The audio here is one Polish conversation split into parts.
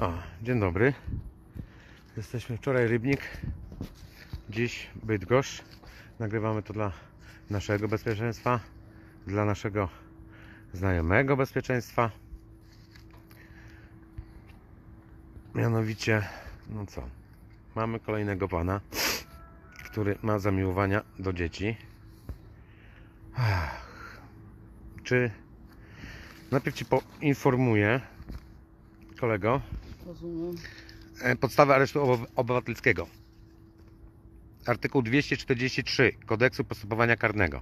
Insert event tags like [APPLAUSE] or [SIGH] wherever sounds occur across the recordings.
O, dzień dobry. Jesteśmy wczoraj Rybnik, dziś Bydgoszcz. Nagrywamy to dla naszego bezpieczeństwa, dla naszego znajomego bezpieczeństwa. Mianowicie, no co, mamy kolejnego pana, który ma zamiłowania do dzieci. Ach, Czy najpierw Ci poinformuję, kolego, Rozumiem. E, Podstawy aresztu obywatelskiego. Artykuł 243 Kodeksu Postępowania Karnego.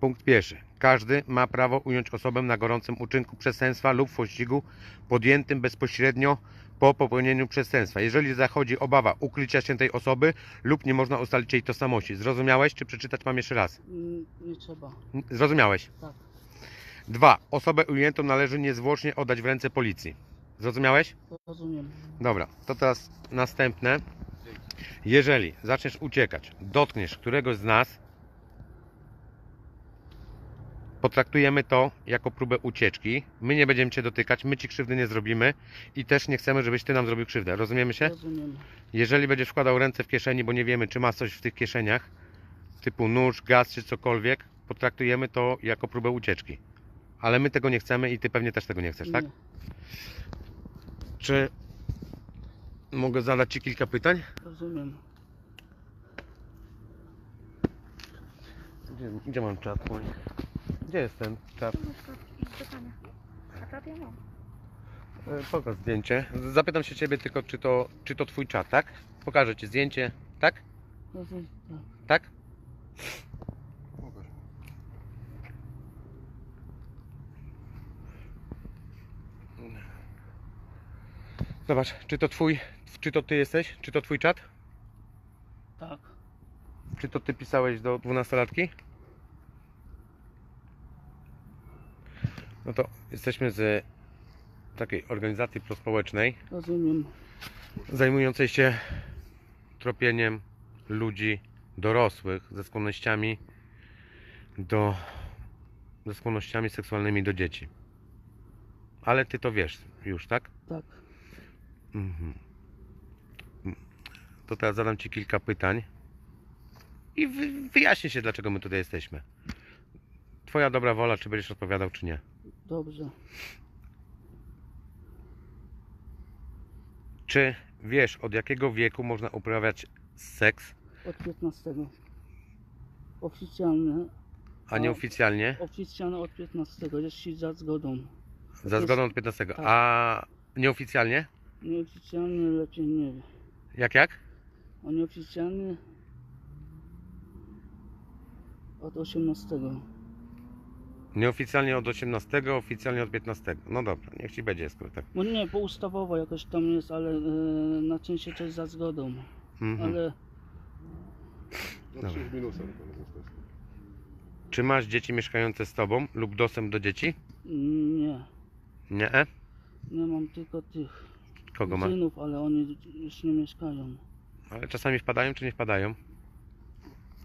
Punkt pierwszy. Każdy ma prawo ująć osobę na gorącym uczynku przestępstwa lub pościgu podjętym bezpośrednio po popełnieniu przestępstwa. Jeżeli zachodzi obawa ukrycia się tej osoby lub nie można ustalić jej tożsamości. Zrozumiałeś, czy przeczytać mam jeszcze raz? Mm, Nie trzeba. Zrozumiałeś. Tak. Dwa. Osobę ujętą należy niezwłocznie oddać w ręce policji. Zrozumiałeś? Rozumiem. Dobra, to teraz następne. Jeżeli zaczniesz uciekać, dotkniesz któregoś z nas, potraktujemy to jako próbę ucieczki. My nie będziemy cię dotykać, my ci krzywdy nie zrobimy i też nie chcemy, żebyś ty nam zrobił krzywdę. Rozumiemy się? Rozumiem. Jeżeli będziesz wkładał ręce w kieszeni, bo nie wiemy, czy masz coś w tych kieszeniach, typu nóż, gaz czy cokolwiek, potraktujemy to jako próbę ucieczki. Ale my tego nie chcemy i ty pewnie też tego nie chcesz, tak? Nie. Czy mogę zadać ci kilka pytań? Rozumiem. Gdzie, gdzie mam czat mój? Gdzie jest ten czat? A czat ja mam. E, Pokaż zdjęcie. Zapytam się ciebie tylko, czy to, czy to twój czat, tak? Pokażę ci zdjęcie, tak? Rozumiem. Tak. Tak? Zobacz, czy to twój, czy to ty jesteś? Czy to twój czat? tak. Czy to ty pisałeś do dwunastolatki? No to jesteśmy z takiej organizacji prospołecznej Rozumiem. zajmującej się tropieniem ludzi dorosłych ze skłonnościami do ze skłonnościami seksualnymi do dzieci. Ale ty to wiesz już, tak? Tak. Mhm. To teraz zadam Ci kilka pytań i wy, wyjaśnię się, dlaczego my tutaj jesteśmy. Twoja dobra wola, czy będziesz odpowiadał, czy nie. Dobrze. Czy wiesz, od jakiego wieku można uprawiać seks, Od 15. Oficjalne. a nieoficjalnie? Oficjalne od 15. Jeśli za zgodą. Za zgodą od 15. tak. A nieoficjalnie? Nieoficjalnie lepiej nie wiem. Jak, jak? A nieoficjalnie od 18. Nieoficjalnie od 18, oficjalnie od 15. No dobra, niech Ci będzie skrótek. No nie, bo ustawowo jakoś tam jest, ale e, na części też za zgodą. Mhm. Ale No Dobra. 3 z minusem. Czy masz dzieci mieszkające z Tobą lub dostęp do dzieci? nie. Nie? E? Nie mam tylko tych Kogo masz? synów, ale oni już nie mieszkają. Ale czasami wpadają, czy nie wpadają?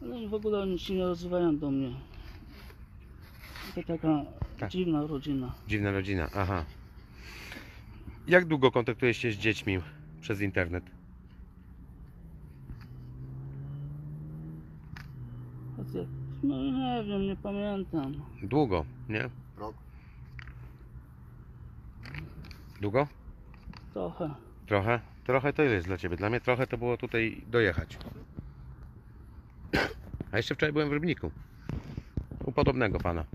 Ale w ogóle oni się nie odzywają do mnie. To taka Tak. dziwna rodzina. Dziwna rodzina, aha. Jak długo kontaktujesz się z dziećmi przez internet? No nie wiem, nie pamiętam. Długo, nie? Rok. Długo? Trochę. Trochę? Trochę to jest dla Ciebie? Dla mnie trochę to było tutaj dojechać. A jeszcze wczoraj byłem w Rybniku. U podobnego pana.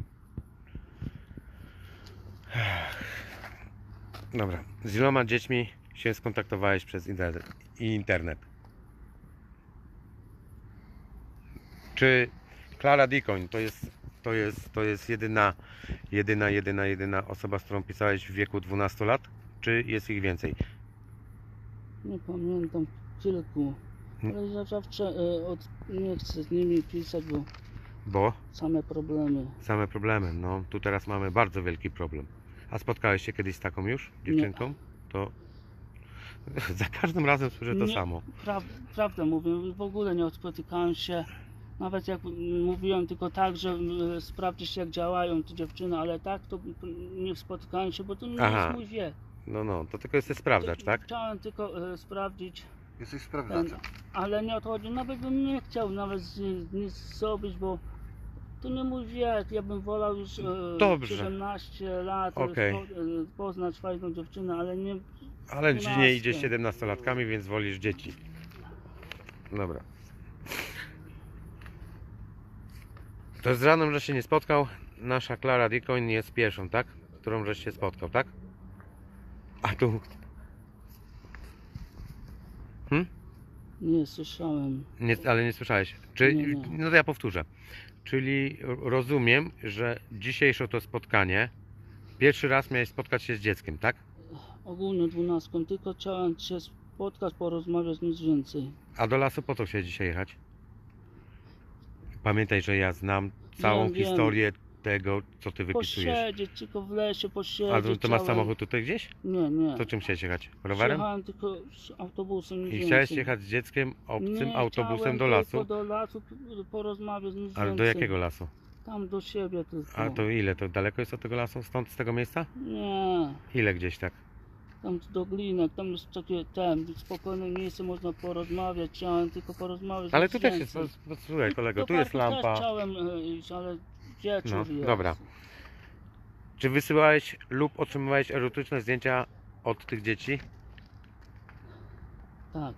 Dobra. Z iloma dziećmi się skontaktowałeś przez internet? Czy Klara Dikoń to jest, to jest, to jest jedyna, jedyna, jedyna, jedyna osoba, z którą pisałeś w wieku 12 lat? Czy jest ich więcej? Nie pamiętam kilku. Ale ja zawsze e, od, nie chcę z nimi pisać, bo Bo? same problemy. Same problemy. No, tu teraz mamy bardzo wielki problem. A spotkałeś się kiedyś z taką już dziewczynką? To [LAUGHS] za każdym razem słyszę to Nie. samo. Pra, prawdę mówię, w ogóle nie spotykałem się. Nawet jak mówiłem tylko tak, że e, sprawdzić jak działają te dziewczyny, ale tak to nie spotykałem się, bo to nie Aha. jest mój wiek. No, no, to tylko jesteś sprawdzacz, tak? Chciałem tylko e, sprawdzić, Jesteś ten, sprawdzaczem. ale nie odchodzi. Nawet bym nie chciał nawet z- nic zrobić, bo to nie mój wiek. Ja bym wolał już e, Dobrze. 17 lat e, Okej. spo, e, poznać fajną dziewczynę, ale nie. Ale ci nie idzie z Dwunastkę. 17-latkami, więc wolisz dzieci. Dobra. To z ranem, że się nie spotkał, nasza Klara Dikoń jest pierwszą, tak? Którą żeś się spotkał, tak? A tu... Hmm? Nie słyszałem. Nie, ale nie słyszałeś. Czy, Nie, nie. No to ja powtórzę. Czyli rozumiem, że dzisiejsze to spotkanie, pierwszy raz miałeś spotkać się z dzieckiem, tak? Ogólnie dwunastką, tylko chciałem się spotkać, porozmawiać, nic więcej. A do lasu po co chciałeś dzisiaj jechać? Pamiętaj, że ja znam całą historię tego, co ty wypisujesz. Posiedzieć, tylko w lesie posiedzieć. A to, masz samochód tutaj gdzieś? Nie, nie. To czym chciałeś jechać? Rowerem? Jechałem tylko z autobusem. I chciałeś jechać z dzieckiem obcym nie, autobusem do Tylko lasu? do lasu p- porozmawiać, nic Ale do jakiego lasu? Tam do siebie tylko. A to ile? To daleko jest od tego lasu? Stąd, z tego miejsca? Nie, Ile gdzieś tak? tam do Glinek, tam jest takie ten, spokojne miejsce, można porozmawiać, chciałem tylko porozmawiać. Ale nic tu też jest, no, słuchaj kolego, Do tu jest parku lampa. Też chciałem e, iść, ale wieczór No, jest. dobra. Czy wysyłałeś lub otrzymywałeś erotyczne zdjęcia od tych dzieci? Tak,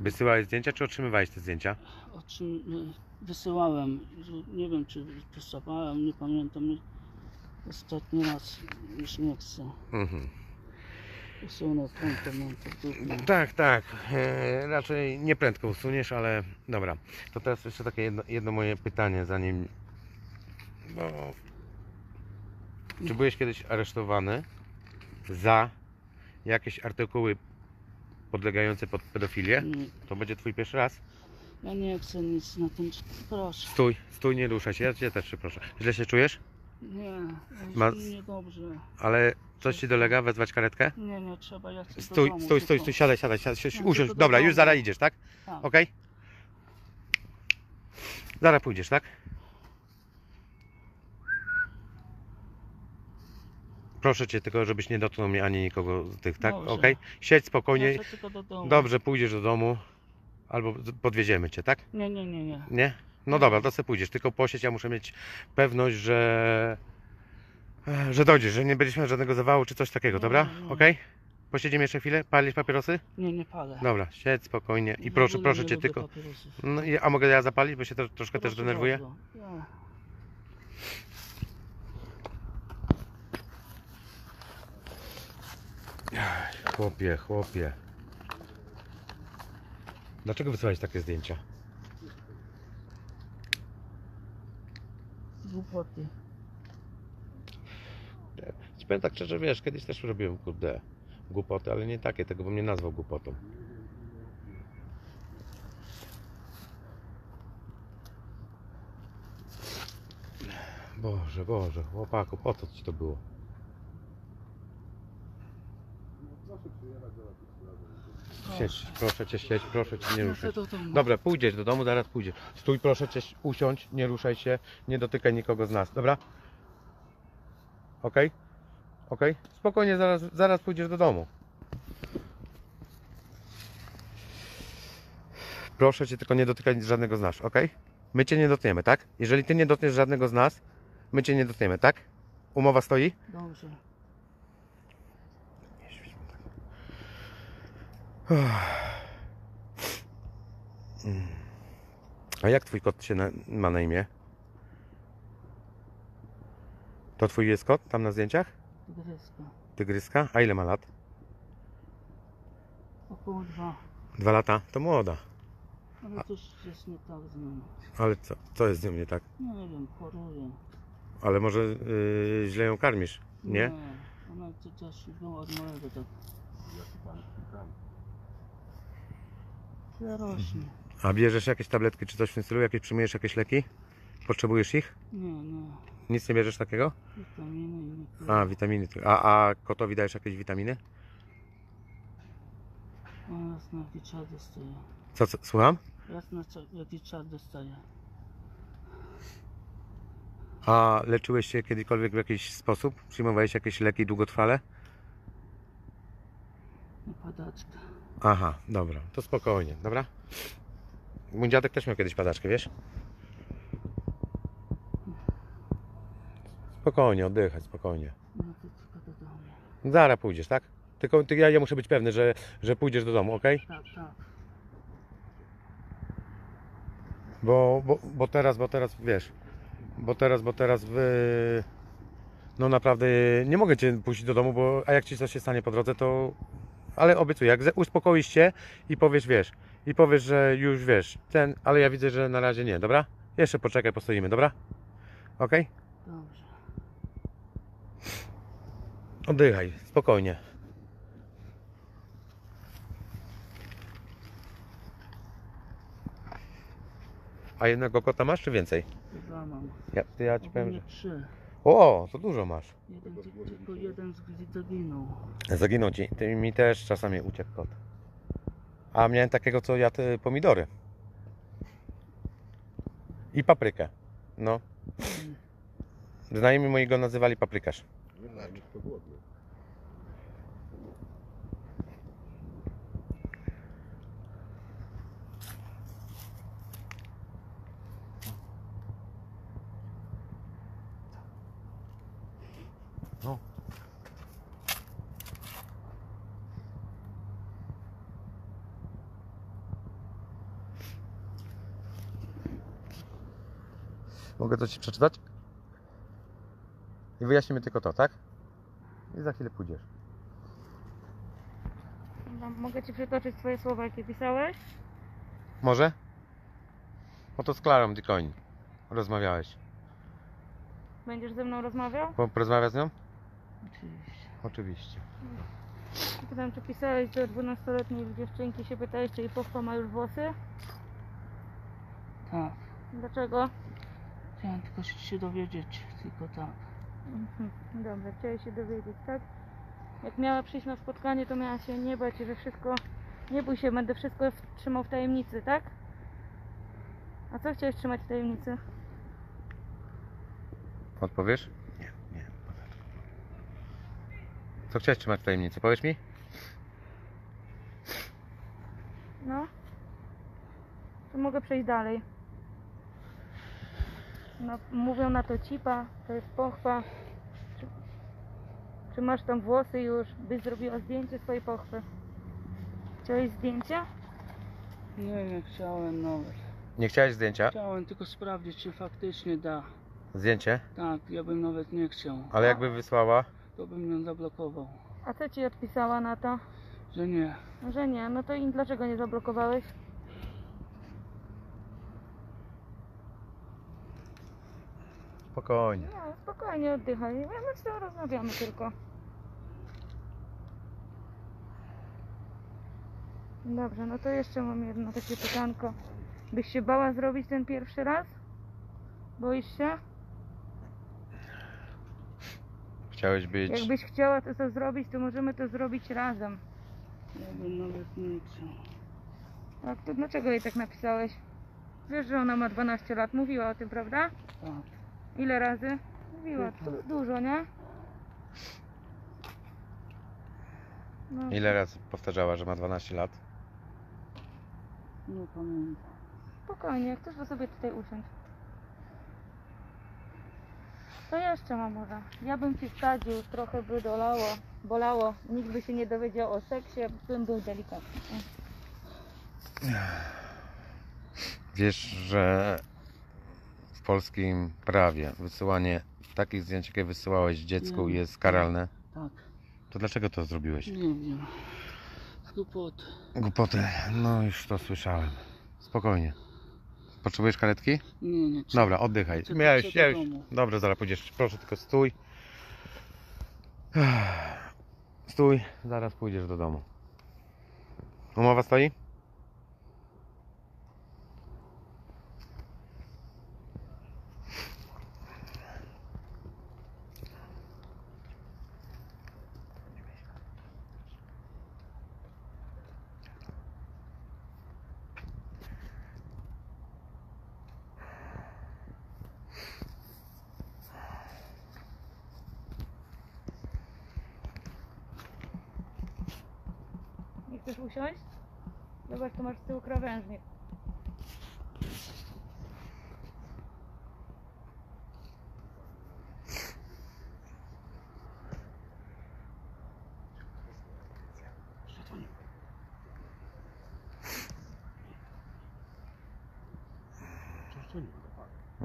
Wysyłałeś zdjęcia, czy otrzymywałeś te zdjęcia? o czym e, wysyłałem, nie wiem czy pisałem, nie pamiętam. Ostatni raz już nie chcę. Mhm. Usunę konto, mam to. Tak, tak. E, raczej nie prędko usuniesz, ale dobra. To teraz jeszcze takie jedno, jedno moje pytanie, zanim. Bo... Czy byłeś kiedyś aresztowany za jakieś artykuły podlegające pod pedofilię? Nie, To będzie twój pierwszy raz? Ja nie chcę nic na tym. Proszę. Stój, stój, nie ruszaj się. Ja cię też przeproszę. Źle się czujesz? Nie, Ma- mi niedobrze. Ale coś ci dolega? Wezwać karetkę? Nie, nie trzeba, ja chcę do Stój, domu stój, stój, tylko. stój, siadaj, siadaj, siadaj, siadaj No, usiądź. do Dobra, już zaraz idziesz, tak? Tak. Okej? Zaraz pójdziesz, tak? Proszę cię tylko, żebyś nie dotknął mnie ani nikogo z tych, tak? Dobrze. Okej? Siedź spokojnie. Tylko do domu. Dobrze, pójdziesz do domu. Albo podwieziemy cię, tak? Nie, nie, nie, nie. Nie? No dobra, to sobie pójdziesz. Tylko posiedź, ja muszę mieć pewność, że... Że dojdziesz, że nie będziesz miał żadnego zawału czy coś takiego, No, dobra? no. Okej? Posiedzimy jeszcze chwilę? Palisz papierosy? Nie, nie palę. Dobra, siedź spokojnie i W proszę, ogóle proszę nie cię lubię tylko... papierosów. No, i- a mogę ja zapalić, bo się to, troszkę też Proszę denerwuję? bardzo. Ja. Chłopie, chłopie. Dlaczego wysyłałeś takie zdjęcia? Głupoty. Ci powiem tak szczerze, wiesz, kiedyś też robiłem, kurde, głupoty, ale nie takie, tego bym nie nazwał głupotą. Boże, Boże, chłopaku, po co ci to było? Proszę przyjechać do lasu. Siedź, proszę cię, siedź, proszę cię, nie ruszaj. do domu. Dobra, pójdziesz do domu, zaraz pójdziesz. Stój, proszę cię, usiądź, nie ruszaj się, nie dotykaj nikogo z nas, dobra? Okej? Okej? Spokojnie, zaraz, zaraz pójdziesz do domu. Proszę cię tylko nie dotykać żadnego z nas, okej? My cię nie dotkniemy, tak? Jeżeli ty nie dotkniesz żadnego z nas, my cię nie dotkniemy, tak? Umowa stoi? Dobrze. Nie świeć mi tak. Uff. Mm. A jak twój kot się na, ma na imię? To twój jest kot tam na zdjęciach? Tygryska. Tygryska? A ile ma lat? Około dwa. Dwa lata? To młoda. Ale coś jest nie tak z nią. Ale co, co jest z nią nie tak? Nie wiem, choruje. Ale może yy, źle ją karmisz, nie? Ona to też była od małego tak. Źle rośnie. A bierzesz jakieś tabletki czy coś w tym stylu? Jakieś przyjmujesz jakieś leki? Potrzebujesz ich? Nie, nie. Nic nie bierzesz takiego? Witaminy i nie A, witaminy. A, a kotowi dajesz jakieś witaminy? On raz na czas dostaje. Co, co słucham? Raz na cza- jakiś czas dostaje. A leczyłeś się kiedykolwiek w jakiś sposób? Przyjmowałeś jakieś leki długotrwale? na padaczkę. Aha, dobra, to spokojnie, dobra? Mój dziadek też miał kiedyś padaczkę, wiesz? Spokojnie, oddychać, spokojnie. No to tylko do domu. Zaraz pójdziesz, tak? Tylko ty, ja, ja muszę być pewny, że, że pójdziesz do domu, ok? Tak, tak. Bo, bo, bo teraz, bo teraz, wiesz, bo teraz, bo teraz wy... No naprawdę nie mogę cię puścić do domu, bo a jak ci coś się stanie po drodze, to... Ale obiecuję, jak uspokoisz się i powiesz, wiesz, i powiesz, że już wiesz, ten, ale ja widzę, że na razie nie, dobra? Jeszcze poczekaj, postoimy, dobra? Ok? Dobrze. Oddychaj, spokojnie. A jednego kota masz, czy więcej? Dwa mam. Ja, ja ci powiem, że... trzy. O, to dużo masz. Jeden, ty- tylko jeden z- zaginął. Zaginął ci. Ty, mi też czasami uciekł kot. A miałem takiego, co jadł y, pomidory. I paprykę. No. Znajomi moi go nazywali paprykarz. Nie wiem, to głodny. To ci przeczytać? I wyjaśnimy tylko to, tak? I za chwilę pójdziesz. No, Mogę ci przytoczyć swoje słowa, jakie pisałeś? Może? No to z Klarą Dikoń rozmawiałeś. Będziesz ze mną rozmawiał? Po- Porozmawiać z nią? Oczywiście. Oczywiście. Pytam, czy pisałeś do 12-letniej dziewczynki, się pytałeś, czy jej pochwa ma już włosy? Tak. Dlaczego? Chciałem tylko się- się dowiedzieć, tylko tak. Mhm. Dobra, chciałeś się dowiedzieć, tak? Jak miała przyjść na spotkanie, to miała się nie bać, że wszystko... Nie bój się, będę wszystko trzymał w tajemnicy, tak? A co chciałeś trzymać w tajemnicy? Odpowiesz? Nie, nie. Co chciałeś trzymać w tajemnicy? Powiesz mi? No? To mogę przejść dalej. No, mówią na to cipa, to jest pochwa. Czy, czy masz tam włosy już? Byś zrobiła zdjęcie swojej pochwy. Chciałeś zdjęcia? Nie, nie chciałem nawet. Nie chciałeś zdjęcia? Chciałem tylko sprawdzić, czy faktycznie da. Zdjęcie? Tak, ja bym nawet nie chciał. Ale jakby wysłała? To bym ją zablokował. A co ci odpisała na to? Że nie. Że nie, no to i dlaczego nie zablokowałeś? Spokojnie. No, spokojnie oddychaj. My z tym rozmawiamy tylko. Dobrze, no to jeszcze mam jedno takie pytanko. Byś się bała zrobić ten pierwszy raz? Boisz się? Chciałeś być... Jakbyś chciała to, to zrobić, to możemy to zrobić razem. Ja bym nawet nie chciał. Tak, to dlaczego jej tak napisałeś? Wiesz, że ona ma 12 lat. Mówiła o tym, prawda? Tak. Ile razy? Mówiła, dużo, nie? No, Ile razy powtarzała, że ma 12 lat? Nie pamiętam. Spokojnie, chcesz to sobie tutaj usiąść. To jeszcze mamura. Ja bym ci wsadził, trochę by dolało, bolało. Nikt by się nie dowiedział o seksie, bym był delikatny. Wiesz, że polskim prawie wysyłanie takich zdjęć, jakie wysyłałeś dziecku jest karalne. Tak. To dlaczego to zrobiłeś? Nie wiem. Z głupoty. Głupoty. No już to słyszałem. Spokojnie. Potrzebujesz karetki? Nie, nie. Dobra, oddychaj. Chcę- Miałeś, chcę do miałeś. domu. Dobrze, zaraz pójdziesz. Proszę tylko stój. Stój, zaraz pójdziesz do domu. Umowa stoi?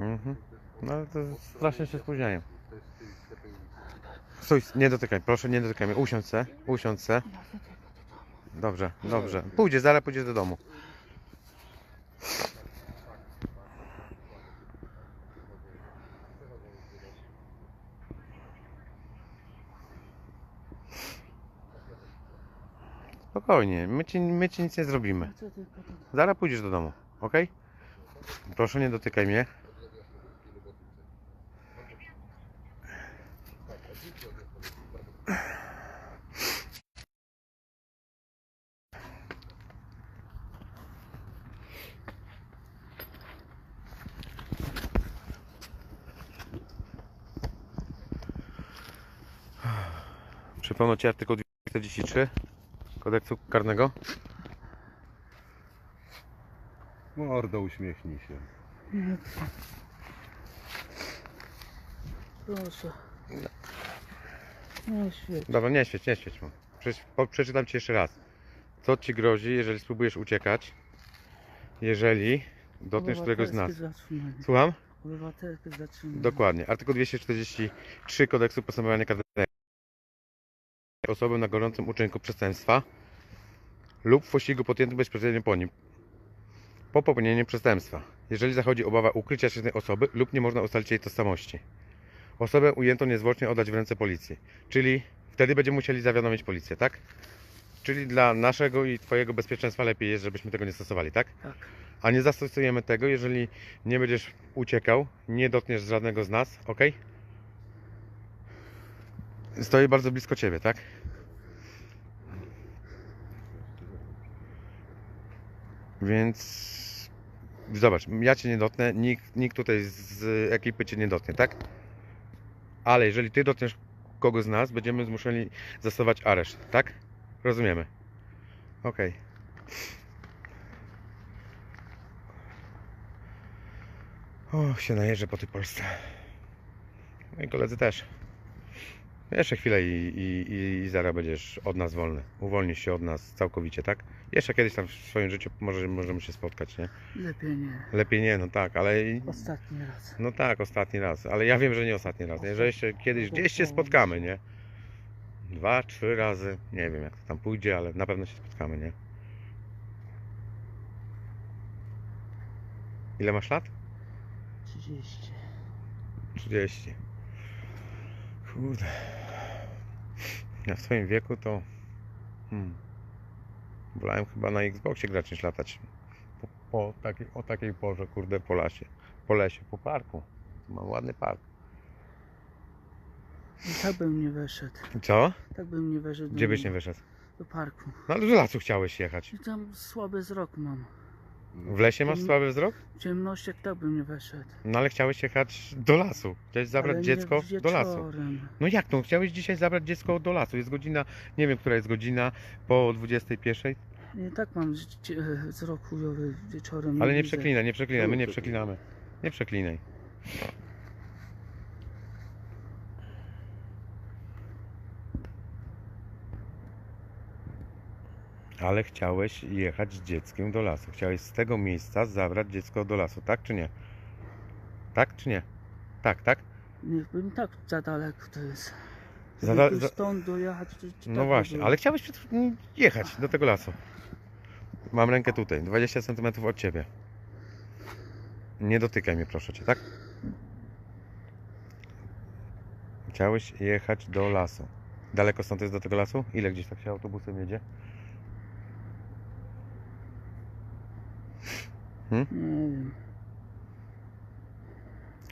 Mhm. No to strasznie się spóźniają. Stój, nie dotykaj, proszę, nie dotykaj mnie. Usiądź se, usiądź se. Dobrze, dobrze. Pójdzie, zaraz pójdziesz do domu. Spokojnie, my ci, my ci nic nie zrobimy. Zaraz pójdziesz do domu, ok? Proszę nie dotykaj mnie. Przypomnę Ci artykuł 243 kodeksu karnego. Mordo, uśmiechnij się. Proszę. Nie świeć. Dobra, nie świeć, nie świeć mu. Prześ- po- Przeczytam ci jeszcze raz. Co ci grozi, jeżeli spróbujesz uciekać? Jeżeli dotkniesz któregoś z nas. Obywatelskie zatrzymanie. Słucham? Obywatelskie zatrzymanie. Dokładnie. Artykuł 243 kodeksu postępowania karnego. Osobę na gorącym uczynku przestępstwa lub w pościgu podjętym bezpośrednio po nim. Po popełnieniu przestępstwa. Jeżeli zachodzi obawa ukrycia się tej osoby lub nie można ustalić jej tożsamości. Osobę ujętą niezwłocznie oddać w ręce policji. Czyli wtedy będziemy musieli zawiadomić policję, tak? Czyli dla naszego i Twojego bezpieczeństwa lepiej jest, żebyśmy tego nie stosowali, tak? Tak. A nie zastosujemy tego, jeżeli nie będziesz uciekał, nie dotkniesz żadnego z nas, ok? Stoję bardzo blisko ciebie, tak? Więc zobacz, ja cię nie dotknę, nikt, nikt tutaj z ekipy cię nie dotknie, tak? Ale jeżeli ty dotkniesz kogoś z nas, będziemy zmuszeni zastosować areszt, tak? Rozumiemy. Okej. Och, się najeżdżę po tej Polsce. Moi koledzy też. Jeszcze chwilę i, i, i, i zaraz będziesz od nas wolny. Uwolnisz się od nas całkowicie, tak? Jeszcze kiedyś tam w swoim życiu może, możemy się spotkać, nie? Lepiej nie. Lepiej nie, no tak, ale... Ostatni raz. No tak, ostatni raz, ale ja wiem, że nie ostatni raz, nie? Że jeszcze kiedyś gdzieś się spotkamy, nie? Dwa, trzy razy, nie wiem jak to tam pójdzie, ale na pewno się spotkamy, nie? Ile masz lat? 30. 30. Kurde. Ja w swoim wieku to. Hmm, wolałem chyba na Xboxie grać niż latać. Po, po takiej, o takiej porze, kurde, po lasie. Po lesie, po parku. Mam ładny park. No, tak bym nie weszedł. Co? Tak bym nie weszedł. Gdzie byś nie wyszedł? Do parku. No ale do lasu chciałeś jechać. I tam słaby wzrok mam. W lesie masz słaby wzrok? W ciemnościach tak bym nie weszedł. No ale chciałeś jechać do lasu. Chciałeś zabrać Ale dziecko nie do lasu. No jak to? Chciałeś dzisiaj zabrać dziecko do lasu. Jest godzina, nie wiem która jest godzina, po 21. Nie tak mam wzrok chujowy wieczorem. Ale nie przeklinaj, nie przeklinaj, my nie przeklinamy. Nie przeklinaj. Ale chciałeś jechać z dzieckiem do lasu. Chciałeś z tego miejsca zabrać dziecko do lasu, tak czy nie? Tak czy nie? Tak, tak? Nie bym tak za daleko to jest. Za da- za- stąd dojechać. To, to No tak właśnie, ale chciałeś jechać do tego lasu. Mam rękę tutaj, 20 cm od ciebie. Nie dotykaj mnie, proszę cię, tak? Chciałeś jechać do lasu. Daleko stąd jest do tego lasu? Ile gdzieś tak się autobusem jedzie? Nie wiem.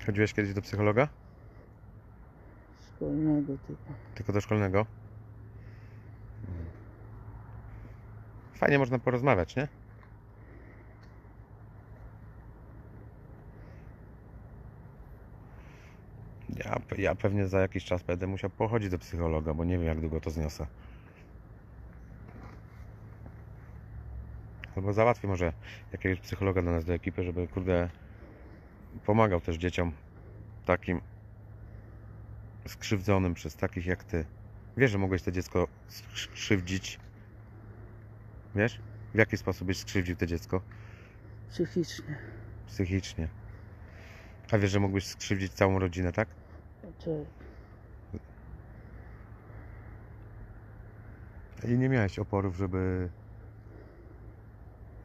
Chodziłeś kiedyś do psychologa? Szkolnego typu. Tylko do szkolnego? Fajnie można porozmawiać, nie? Ja, ja pewnie za jakiś czas będę musiał pochodzić do psychologa, bo nie wiem jak długo to zniosę. Albo załatwię może jakiegoś psychologa do nas do ekipy, żeby kurde pomagał też dzieciom takim skrzywdzonym przez takich jak ty. Wiesz, że mogłeś to dziecko skrzywdzić. Wiesz? W jaki sposób byś skrzywdził to dziecko? Psychicznie. Psychicznie. A wiesz, że mógłbyś skrzywdzić całą rodzinę, tak? Czy I nie miałeś oporów, żeby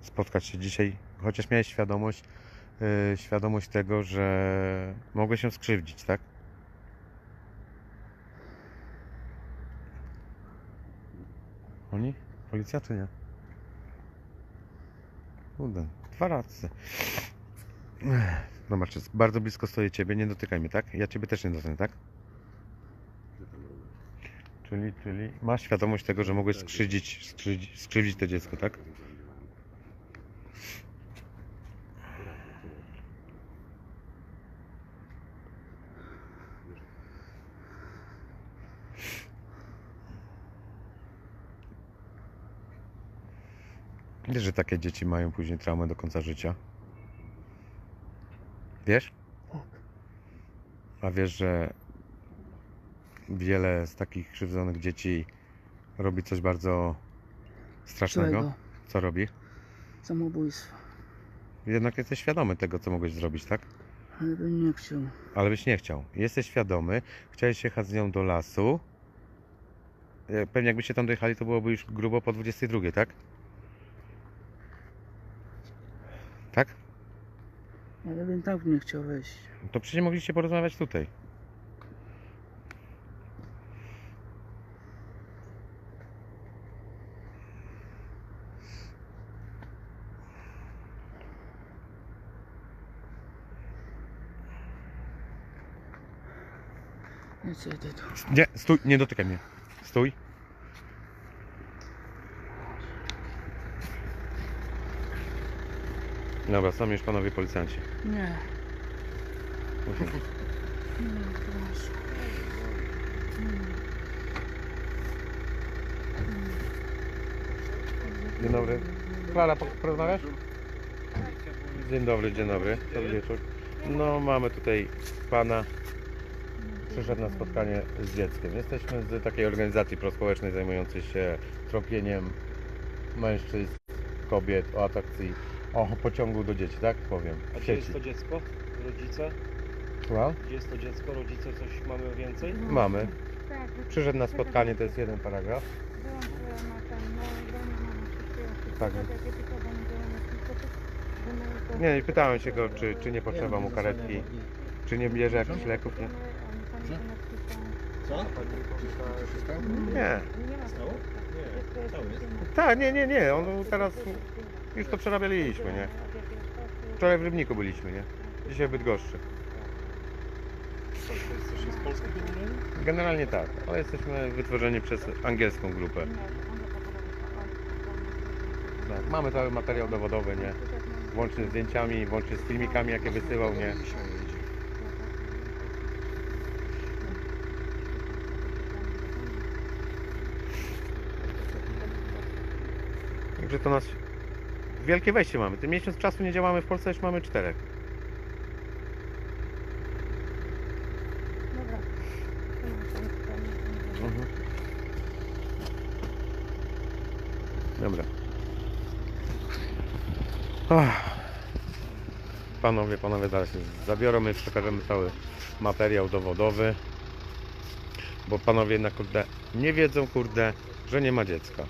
spotkać się dzisiaj, chociaż miałeś świadomość, yy, świadomość tego, że mogłeś się skrzywdzić, tak? Oni? Policja czy nie? Kurde, dwa razy. Ech, Zobacz, jest bardzo blisko stoję ciebie, nie dotykaj mnie, tak? Ja ciebie też nie dotknę, tak? Czyli, czyli masz świadomość tego, że mogłeś skrzywdzić, skrzywdzić, skrzywdzić to dziecko, tak? Wiesz, że takie dzieci mają później traumę do końca życia? Wiesz? Tak. A wiesz, że wiele z takich krzywdzonych dzieci robi coś bardzo strasznego? Złego. Co robi? Samobójstwo. Jednak jesteś świadomy tego, co mogłeś zrobić, tak? Ale bym nie chciał. Ale byś nie chciał. Jesteś świadomy, chciałeś jechać z nią do lasu. E, Pewnie jakbyście tam dojechali, to byłoby już grubo po 22, tak? Tak? Ale bym tak nie chciał wejść. To przecież mogliście porozmawiać tutaj. Nie, stój, nie dotykaj mnie. Stój. Dobra, są już panowie policjanci. Nie. Musimy. Nie, proszę. Dzień dobry. Klara, po- porozmawiasz? Dzień dobry, dzień dobry. Dobry wieczór. No, mamy tutaj pana. Przyszedł na spotkanie z dzieckiem. Jesteśmy z takiej organizacji prospołecznej zajmującej się tropieniem mężczyzn, kobiet o atrakcji, o pociągu do dzieci, tak powiem, A gdzie sieci. jest to dziecko? Rodzice? Słucham? Gdzie jest to dziecko? Rodzice? Coś mamy więcej? Mamy. Tak, Przyszedł na spotkanie, to jest jeden paragraf. Wyłączyłem na ten, no i do mnie mamy wszystkiego. Tak. Jakie tylko będą kłopoty, że my to- Nie, nie pytałem się go, czy, czy nie potrzeba mu karetki, czy nie bierze jakichś leków, nie? Co? Nie. Nie ma Stało? Nie, cały jest. Tak, nie, nie, nie, on teraz już to przerabialiśmy, nie? Wczoraj w Rybniku byliśmy, nie? Dzisiaj w Bydgoszczy. To jest coś z Polski generalnie? Generalnie tak, ale jesteśmy wytworzeni przez angielską grupę. Tak, mamy cały materiał dowodowy, nie? Włącznie z zdjęciami, włącznie z filmikami, jakie wysyłał, nie? Także to nas... Wielkie wejście mamy. Ten miesiąc czasu nie działamy w Polsce, już mamy czterech. Dobra. Mhm. Dobra. Ach. Panowie, panowie zaraz się zabiorą, my przekażemy cały materiał dowodowy. Bo panowie jednak kurde nie wiedzą kurde, że nie ma dziecka.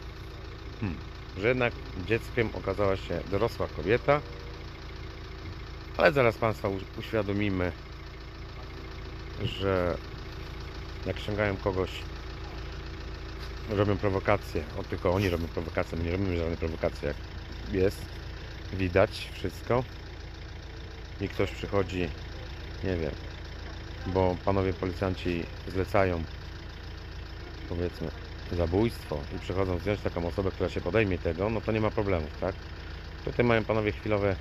Hmm. Że jednak dzieckiem okazała się dorosła kobieta. Ale zaraz Państwa uświadomimy, że jak ściągają kogoś robią prowokacje, o tylko oni robią prowokacje, my nie robimy żadnej prowokacji, jak jest, widać wszystko i ktoś przychodzi, nie wiem, bo panowie policjanci zlecają powiedzmy zabójstwo i przychodzą wziąć taką osobę, która się podejmie tego, no to nie ma problemów, tak? Tutaj mają panowie chwilowe,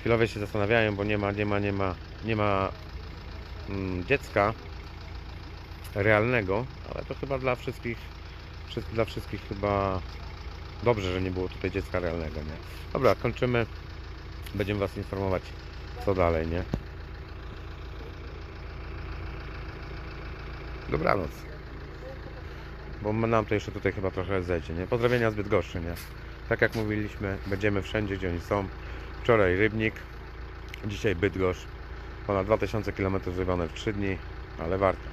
chwilowe się zastanawiają, bo nie ma, nie ma, nie ma, nie ma mm, dziecka realnego, ale to chyba dla wszystkich, wszy- dla wszystkich chyba Dobrze, że nie było tutaj dziecka realnego, nie? Dobra, kończymy. Będziemy Was informować, co dalej, nie? Dobranoc. Bo nam to jeszcze tutaj chyba trochę zejdzie, nie? Pozdrowienia zbyt gorszy, nie? Tak jak mówiliśmy, będziemy wszędzie, gdzie oni są. Wczoraj Rybnik, dzisiaj Bydgoszcz. Ponad 2000 km zrobione w 3 dni, ale warto.